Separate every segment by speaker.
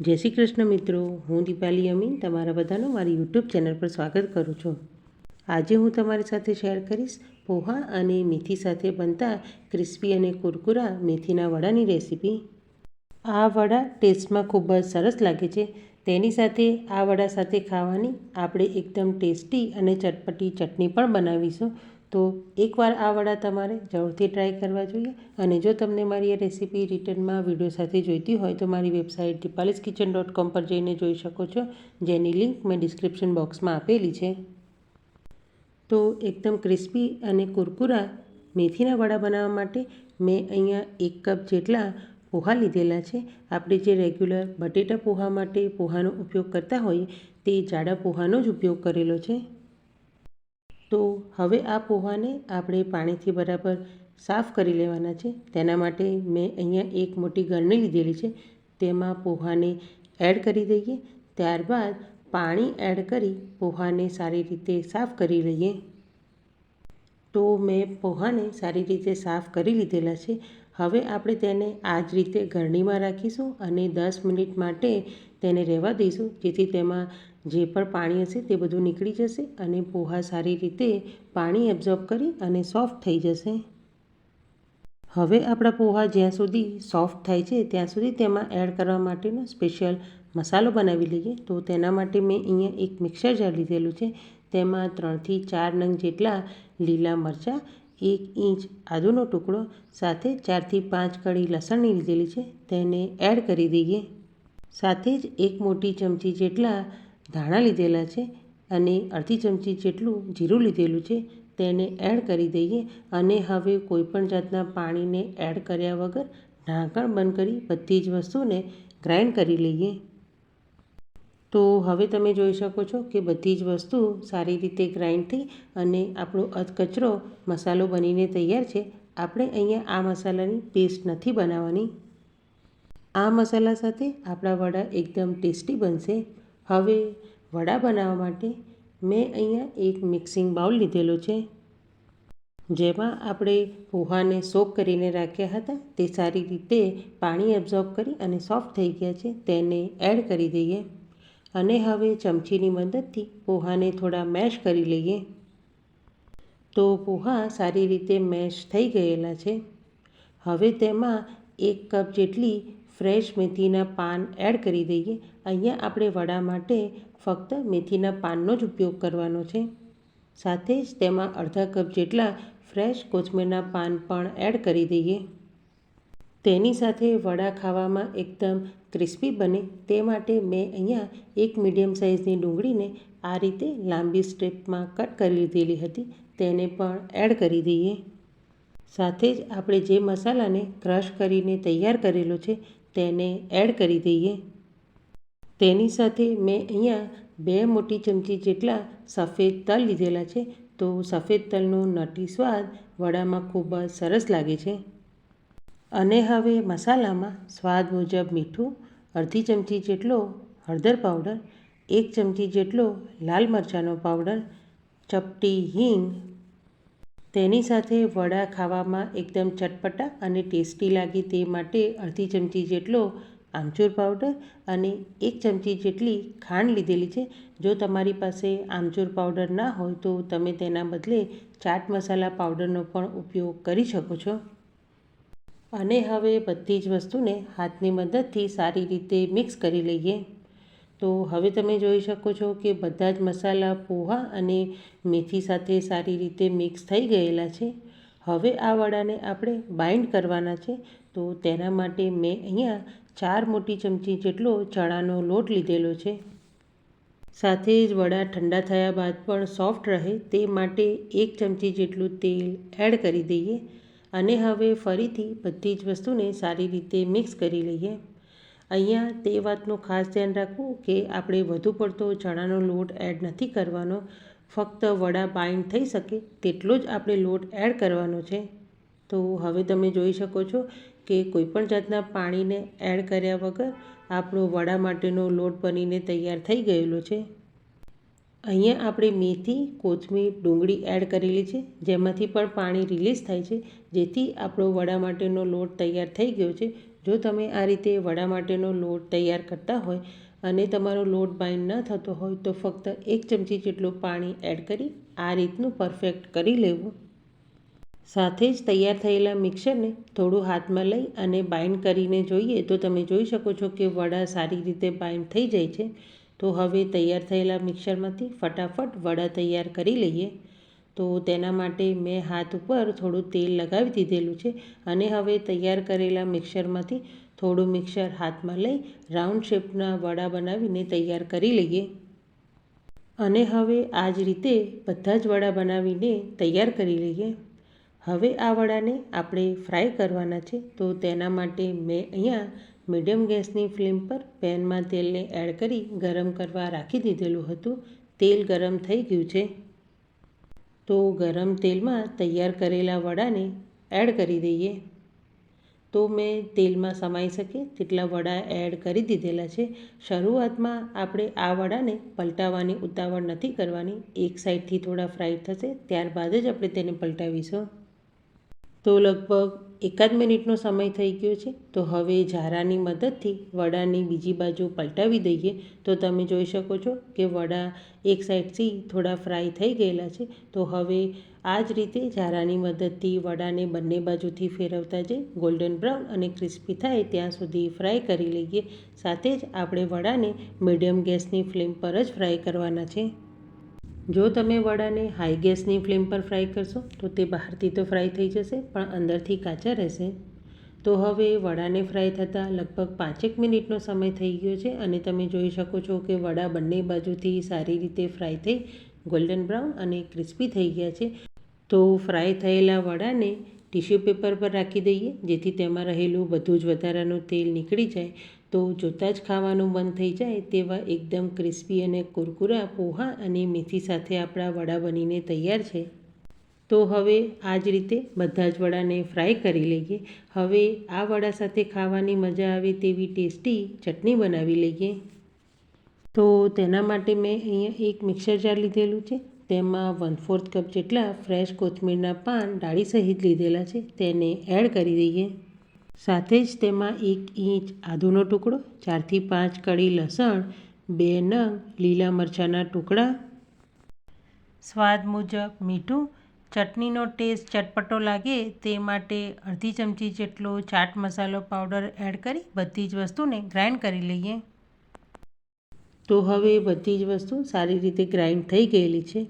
Speaker 1: જય શ્રી કૃષ્ણ મિત્રો, હું દીપાલી અમીન, તમારા બધાનું મારી યુટ્યુબ ચેનલ પર સ્વાગત કરું છું. આજે હું તમારી સાથે શેર કરીશ પોહા અને મેથી સાથે બનતા ક્રિસ્પી અને કુરકુરા મેથીના વડાની રેસીપી. આ વડા ટેસ્ટમાં ખૂબ જ સરસ લાગે છે. તેની સાથે આ વડા સાથે ખાવાની આપણે એકદમ ટેસ્ટી અને ચટપટી ચટણી પણ બનાવીશું. તો એકવાર આ વડા તમારે જરૂરથી ટ્રાય કરવા જોઈએ. અને જો તમને મારી આ રેસીપી રિટર્નમાં વીડિયો સાથે જોઈતી હોય તો મારી વેબસાઇટ દીપાલીસ કિચન ડોટ કોમ પર જઈને જોઈ શકો છો, જેની લિંક મેં ડિસ્ક્રિપ્શન બોક્સમાં આપેલી છે. તો એકદમ ક્રિસ્પી અને કુરકુરા મેથીના વડા બનાવવા માટે મેં અહીંયા એક કપ જેટલા પોહા લીધેલા છે. આપણે જે રેગ્યુલર બટેટા પોહા માટે પોહાનો ઉપયોગ કરતા હોઈએ તે જાડા પોહાનો જ ઉપયોગ કરેલો છે. તો હવે આ પોહાને આપણે પાણીથી બરાબર સાફ કરી લેવાના છે. તેના માટે મેં અહીંયા એક મોટી ગરણી લીધેલી છે. તેમાં પોહાને એડ કરી દઈએ. ત્યારબાદ પાણી એડ કરી પોહાને સારી રીતે સાફ કરી લઈએ. તો મેં પોહાને સારી રીતે સાફ કરી લીધેલા છે. હવે આપણે તેને આ જ રીતે ગરણીમાં રાખીશું અને દસ મિનિટ માટે તેને રહેવા દઈશું, જેથી તેમાં જે પણ પાણી હશે તે બધું નીકળી જશે અને પોહા સારી રીતે પાણી એબ્ઝોર્બ કરી અને સોફ્ટ થઈ જશે. હવે આપણા પોહા જ્યાં સુધી સોફ્ટ થાય છે ત્યાં સુધી તેમાં એડ કરવા માટેનો સ્પેશિયલ મસાલો બનાવી લઈએ. તો તેના માટે મેં અહીંયા એક મિક્સર જાર લીધેલું છે. તેમાં ત્રણથી ચાર નંગ જેટલા લીલા મરચાં, એક ઇંચ આદુનો ટુકડો, સાથે ચારથી પાંચ કળી લસણની લીધેલી છે. તેને એડ કરી દઈએ. સાથે જ એક મોટી ચમચી જેટલા ધાણા લીધેલા છે અને અડધી ચમચી જેટલું જીરું લીધેલું છે તેને એડ કરી દઈએ અને હવે કોઈપણ જાતના પાણીને એડ કર્યા વગર ઢાંકણ બંધ કરી બધી જ વસ્તુને ગ્રાઇન્ડ કરી લઈએ. તો હવે તમે જોઈ શકો છો કે બધી જ વસ્તુ સારી રીતે ગ્રાઇન્ડ થઈ અને આપણો અધકચરો મસાલો બનીને તૈયાર છે. આપણે અહીંયા આ મસાલાની પેસ્ટ નથી બનાવવાની. આ મસાલા સાથે આપણા વડા એકદમ ટેસ્ટી બનશે. હવે વડા બનાવવા માટે મેં અહીંયા એક મિક્સિંગ બાઉલ લીધેલો છે. જેમાં આપણે પોહાને સોક કરીને રાખ્યા હતા, તે સારી રીતે પાણી એબ્ઝોર્બ કરી અને સોફ્ટ થઈ ગયા છે, તેને એડ કરી દઈએ. અને હવે ચમચીની મદદથી પોહાને થોડા મેશ કરી લઈએ. તો પોહા સારી રીતે મેશ થઈ ગયેલા છે. હવે તેમાં એક કપ જેટલી ફ્રેશ મેથીના પાન એડ કરી દઈએ. અહીંયા આપણે વડા માટે ફક્ત મેથીના પાનનો જ ઉપયોગ કરવાનો છે. સાથે જ તેમાં અડધા કપ જેટલા ફ્રેશ કોથમીરના પાન પણ એડ કરી દઈએ. તેની સાથે વડા ખાવામાં એકદમ ક્રિસ્પી બને તે માટે મેં અહીંયા એક મીડિયમ સાઇઝની ડુંગળીને આ રીતે લાંબી સ્ટ્રીપમાં કટ કરી લીધેલી હતી. તેને પણ એડ કરી દઈએ. સાથે જ આપણે જે મસાલાને ક્રશ કરીને તૈયાર કરેલો છે તેને એડ કરી દઈએ. તેની સાથે મેં અહીંયા બે મોટી ચમચી જેટલા સફેદ તલ લીધેલા છે. તો સફેદ તલનો નટી સ્વાદ વડામાં ખૂબ જ સરસ લાગે છે. અને હવે મસાલામાં સ્વાદ મુજબ મીઠું, અડધી ચમચી જેટલો હળદર પાવડર, એક ચમચી જેટલો લાલ મરચાંનો પાવડર, ચપટી હિંગ તેની સાથે વડા ખાવામાં એકદમ ચટપટા અને ટેસ્ટી લાગે તે માટે અડધી ચમચી જેટલો આમચૂર પાવડર અને એક ચમચી જેટલી ખાંડ લીધેલી છે. જો તમારી પાસે આમચૂર પાવડર ના હોય તો તમે તેના બદલે ચાટ મસાલા પાવડરનો પણ ઉપયોગ કરી શકો છો. અને હવે બધી જ વસ્તુને હાથની મદદથી સારી રીતે મિક્સ કરી લઈએ. તો હવે તમે જોઈ શકો છો કે બધા જ મસાલા પોહા અને મેથી સાથે સારી રીતે મિક્સ થઈ ગયેલા છે. હવે આ વડાને આપણે બાઇન્ડ કરવાના છે. તો તેના માટે મેં અહીંયા ચાર મોટી ચમચી જેટલો ચણાનો લોટ લીધેલો છે. સાથે જ વડા ઠંડા થયા બાદ પણ સોફ્ટ રહે તે માટે એક ચમચી જેટલું તેલ એડ કરી દઈએ. અને હવે ફરીથી બધી જ વસ્તુને સારી રીતે મિક્સ કરી લઈએ. અહીંયા તે વાતનું ખાસ ધ્યાન રાખવું કે આપણે વધુ પડતો ચણાનો લોટ એડ નથી કરવાનો. ફક્ત વડા બાઇન્ડ થઈ શકે તેટલો જ આપણે લોટ એડ કરવાનો છે. તો હવે તમે જોઈ શકો છો કે કોઈપણ જાતના પાણીને એડ કર્યા વગર આપણો વડા માટેનો લોટ બનીને તૈયાર થઈ ગયેલો છે. અહીંયા આપણે મેથી, કોથમીર, ડુંગળી એડ કરેલી છે, જેમાંથી પણ પાણી રિલીઝ થાય છે, જેથી આપણો વડા માટેનો લોટ તૈયાર થઈ ગયો છે. જો તમે આ રીતે વડા માટેનો લોટ તૈયાર કરતા હોય અને તમારો લોટ બાઇન્ડ ન થતો હોય તો ફક્ત એક ચમચી જેટલું પાણી એડ કરી આ રીતનું પરફેક્ટ કરી લેવું. સાથે જ તૈયાર થયેલા મિક્સરને થોડું હાથમાં લઈ અને બાઇન્ડ કરીને જોઈએ તો તમે જોઈ શકો છો કે વડા સારી રીતે બાઇન્ડ થઈ જાય છે. તો હવે તૈયાર થયેલા મિક્સરમાંથી ફટાફટ વડા તૈયાર કરી લઈએ. તો તેના માટે મેં હાથ ઉપર થોડું તેલ લગાવી દીધેલું છે અને હવે તૈયાર કરેલા મિક્સરમાંથી થોડું મિક્સર હાથમાં લઈ રાઉન્ડ શેપના વડા બનાવીને તૈયાર કરી લઈએ. અને હવે આ જ રીતે બધા જ વડા બનાવીને તૈયાર કરી લઈએ. હવે આ વડાને આપણે ફ્રાય કરવાના છે તો તેના માટે મેં અહીંયા મીડિયમ ગેસની ફ્લેમ પર પેનમાં તેલને એડ કરી ગરમ કરવા રાખી દીધેલું હતું. તેલ ગરમ થઈ ગયું છે. તો ગરમ તેલમાં તૈયાર કરેલા વડાને એડ કરી દઈએ. તો મેં તેલમાં સમાઈ શકે તેટલા વડા એડ કરી દીધેલા છે. શરૂઆતમાં આપણે આ વડાને પલટાવવાની ઉતાવળ નથી કરવાની. એક સાઈડથી થોડા ફ્રાય થશે, ત્યારબાદ જ આપણે તેને પલટાવીશું. તો લગભગ એકાદ મિનિટનો સમય થઈ ગયો છે. તો હવે ઝારાની મદદથી વડાની બીજી બાજુ પલટાવી દઈએ. તો તમે જોઈ શકો છો કે વડા એક સાઈડથી થોડા ફ્રાય થઈ ગયેલા છે. તો હવે આ જ રીતે ઝારાની મદદથી વડાને બંને બાજુથી ફેરવતા જઈ ગોલ્ડન બ્રાઉન અને ક્રિસ્પી થાય ત્યાં સુધી ફ્રાય કરી લઈએ. સાથે જ આપણે વડાને મીડિયમ ગેસની ફ્લેમ પર જ ફ્રાય કરવાના છે. જો તમે વડાને હાઈ ગેસની ફ્લેમ પર ફ્રાય કરશો, તો તે બહારથી તો ફ્રાય થઈ જશે, પણ અંદરથી કાચા રહેશે. તો હવે વડાને ફ્રાય થતાં લગભગ પાંચેક મિનિટનો સમય થઈ ગયો છે અને તમે જોઈ શકો છો કે વડા બંને બાજુથી સારી રીતે ફ્રાય થઈ ગોલ્ડન બ્રાઉન અને ક્રિસ્પી થઈ ગયા છે. તો ફ્રાય થયેલા વડાને ટિશ્યુ પેપર પર રાખી દઈએ, જેથી તેમાં રહેલું બધું જ વધારાનું તેલ નીકળી જાય. તો જોતાં જ ખાવાનું મન થઈ જાય તેવા એકદમ ક્રિસ્પી અને કુરકુરા પોહા અને મેથી સાથે આપણા વડા બનીને તૈયાર છે. તો હવે આ જ રીતે બધા જ વડાને ફ્રાય કરી લઈએ. હવે આ વડા સાથે ખાવાની મજા આવે તેવી ટેસ્ટી ચટણી બનાવી લઈએ. તો તેના માટે મેં અહીંયા એક મિક્સર જાર લીધેલું છે. તેમાં વન ફોર્થ કપ જેટલા ફ્રેશ કોથમીરના પાન ડાળી સહિત લીધેલા છે. તેને એડ કરી દઈએ. સાથે જ તેમાં એક ઇંચ આદુનો ટુકડો, ચારથી પાંચ કળી લસણ, બે નંગ લીલા મરચાંના ટુકડા. સ્વાદ મુજબ મીઠું, ચટણીનો ટેસ્ટ ચટપટો લાગે તે માટે અડધી ચમચી જેટલો ચાટ મસાલો પાવડર એડ કરી બધી જ વસ્તુને ગ્રાઇન્ડ કરી લઈએ. તો હવે બધી જ વસ્તુ સારી રીતે ગ્રાઇન્ડ થઈ ગયેલી છે.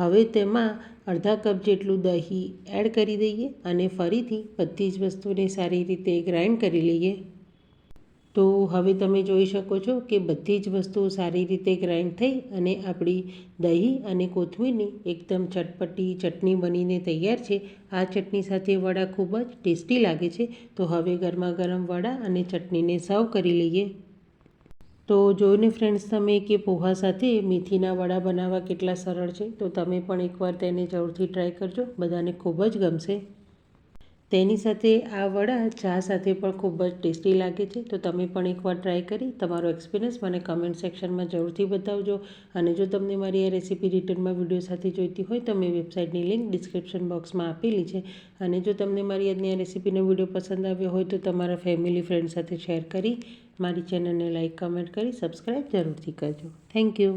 Speaker 1: હવે તેમાં અડધા કપ જેટલું દહીં એડ કરી દઈએ અને ફરીથી બધી જ વસ્તુને સારી રીતે ગ્રાઇન્ડ કરી લઈએ. તો હવે તમે જોઈ શકો છો કે બધી જ વસ્તુઓ સારી રીતે ગ્રાઇન્ડ થઈ અને આપણી દહીં અને કોથમીરની એકદમ ચટપટી ચટણી બનીને તૈયાર છે. આ ચટણી સાથે વડા ખૂબ જ ટેસ્ટી લાગે છે. તો હવે ગરમા ગરમ વડા અને ચટણીને સર્વ કરી લઈએ. તો જોઈને ફ્રેન્ડ્સ તમે કે પોહા સાથે મેથીના વડા બનાવવા કેટલા સરળ છે? તો તમે પણ એકવાર તેને જરૂરથી ટ્રાય કરજો. બધાને ખૂબ જ ગમશે. તેની સાથે આ વડા ચા સાથે પણ ખૂબ જ ટેસ્ટી લાગે છે. તો તમે પણ એકવાર ટ્રાય કરી, તમારો એક્સપિરિયન્સ મને કમેન્ટ સેક્શનમાં જરૂરથી બતાવજો. અને જો તમને મારી આ રેસીપી રિટર્નમાં વીડિયો સાથે જોઈતી હોય તો મેં વેબસાઇટની લિંક ડિસ્ક્રિપ્શન બોક્સમાં આપેલી છે. અને જો તમને મારી આજની આ રેસીપીનો વીડિયો પસંદ આવ્યો હોય તો તમારા ફેમિલી ફ્રેન્ડ સાથે શેર કરી મારી ચેનલને લાઇક કમેન્ટ કરી સબસ્ક્રાઈબ જરૂરથી કરજો. Thank you.